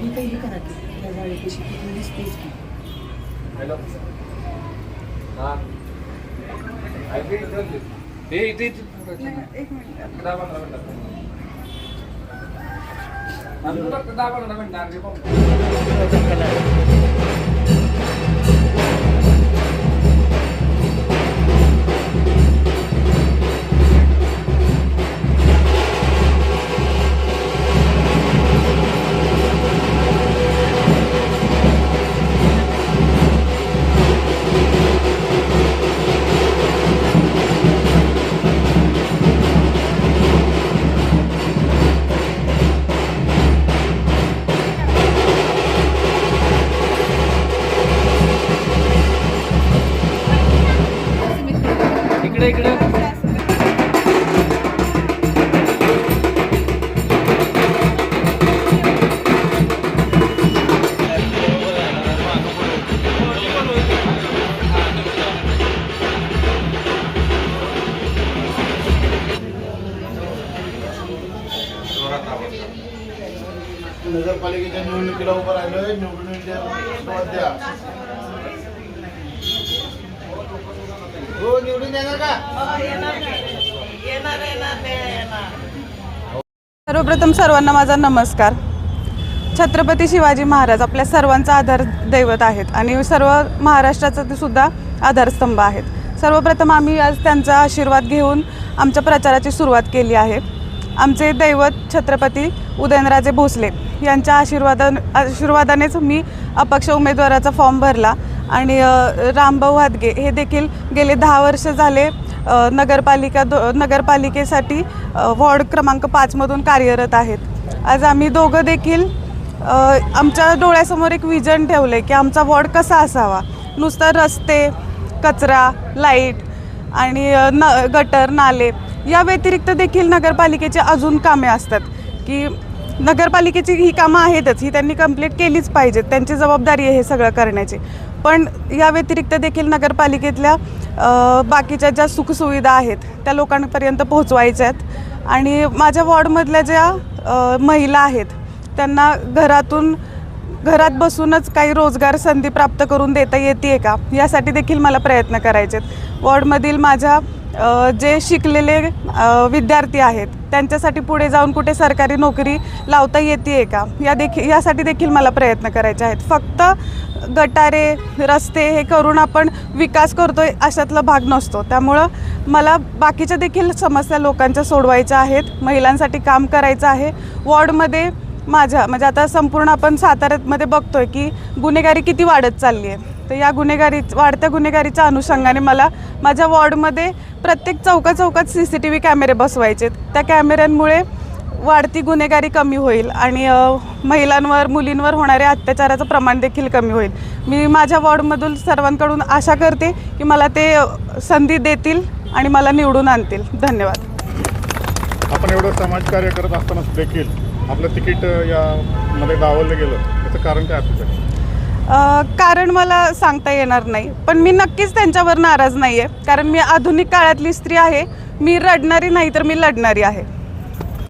मी पहिली करा की त्या जाळीपाशी किती दिसतेच की हॅलो. हां. हायब्रिड ते इथे एक मिनिट. दहा पंधरा मिनिटात दहा पंधरा मिनिटात अर्धी पाऊण इकडे. नगरपालिकेच्या निवडणुकीला उभं राहिलोय. निवडून हो निवडून का? सर्वप्रथम सर्वांना माझा नमस्कार. छत्रपती शिवाजी महाराज आपल्या सर्वांचा आधार दैवत आहेत आणि सर्व महाराष्ट्राचा ते सुद्धा आधारस्तंभ आहेत. सर्वप्रथम आम्ही आज त्यांचा आशीर्वाद घेऊन आमच्या प्रचाराची सुरुवात केली आहे. आमचे दैवत छत्रपती उदयनराजे भोसले यांच्या आशीर्वादा आशीर्वादानेच मी अपक्ष उमेदवाराचा फॉर्म भरला. आणि रामभाऊ हादगे हे देखील गेले दहा वर्ष झाले नगरपालिका दो नगरपालिकेसाठी वॉर्ड क्रमांक पाचमधून कार्यरत आहेत. आज आम्ही दोघं देखील आमच्या डोळ्यासमोर एक विजन ठेवलं आहे की आमचा वॉर्ड कसा असावा. नुसतं रस्ते कचरा लाइट आणि न गटर नाले या व्यतिरिक्त देखील नगरपालिकेचे अजून कामे असतात की नगरपालिकेची ही कामं आहेतच. ही त्यांनी कंप्लीट केलीच पाहिजेत. त्यांची जबाबदारी आहे हे सगळं करण्याची. पण या व्यतिरिक्त देखील नगरपालिकेतल्या बाकीच्या ज्या सुखसुविधा आहेत त्या लोकांपर्यंत पोहोचवायच्या आहेत. आणि माझ्या वॉर्डमधल्या ज्या महिला आहेत त्यांना घरातून घरात बसूनच काही रोजगार संधी प्राप्त करून देता येते का? यासाठी देखील मला प्रयत्न करायचे आहेत वॉर्डमधील माझ्या जे शिकलेले विद्यार्थी आहेत त्यांच्यासाठी पुढे जाऊन कुठे सरकारी नोकरी लावता येते का? या देखील यासाठी देखील मला प्रयत्न करायचे आहेत. फक्त गटारे रस्ते हे करून आपण विकास करतो अशातला भाग नसतो. त्यामुळं मला बाकीच्या देखील समस्या लोकांच्या सोडवायच्या आहेत. महिलांसाठी काम करायचं आहे. वॉर्डमध्ये माझ्या म्हणजे आता संपूर्ण आपण साताऱ्यामध्ये बघतोय की गुन्हेगारी किती वाढत चालली आहे तर या गुन्हेगारी वाढत्या गुन्हेगारीच्या अनुषंगाने मला माझ्या वॉर्डमध्ये प्रत्येक चौका चौकात सी सी टी व्ही कॅमेरे बसवायचे त्या कॅमेऱ्यांमुळे वाढती गुन्हेगारी कमी होईल आणि महिलांवर मुलींवर होणाऱ्या अत्याचाराचं प्रमाण देखील कमी होईल. मी माझ्या वॉर्डमधून सर्वांकडून आशा करते की मला ते संधी देतील आणि मला निवडून आणतील. धन्यवाद. आपण एवढं समाजकार्य करत असताना देखील आपलं तिकीट यामध्ये डावललं गेलं. याचं कारण काय असू शकतं? कारण मला सांगता येणार नाही. पण मी नक्कीच त्यांच्यावर नाराज नाही आहे कारण मी आधुनिक काळातली स्त्री आहे. मी रडणारी नाही तर मी लढणारी आहे.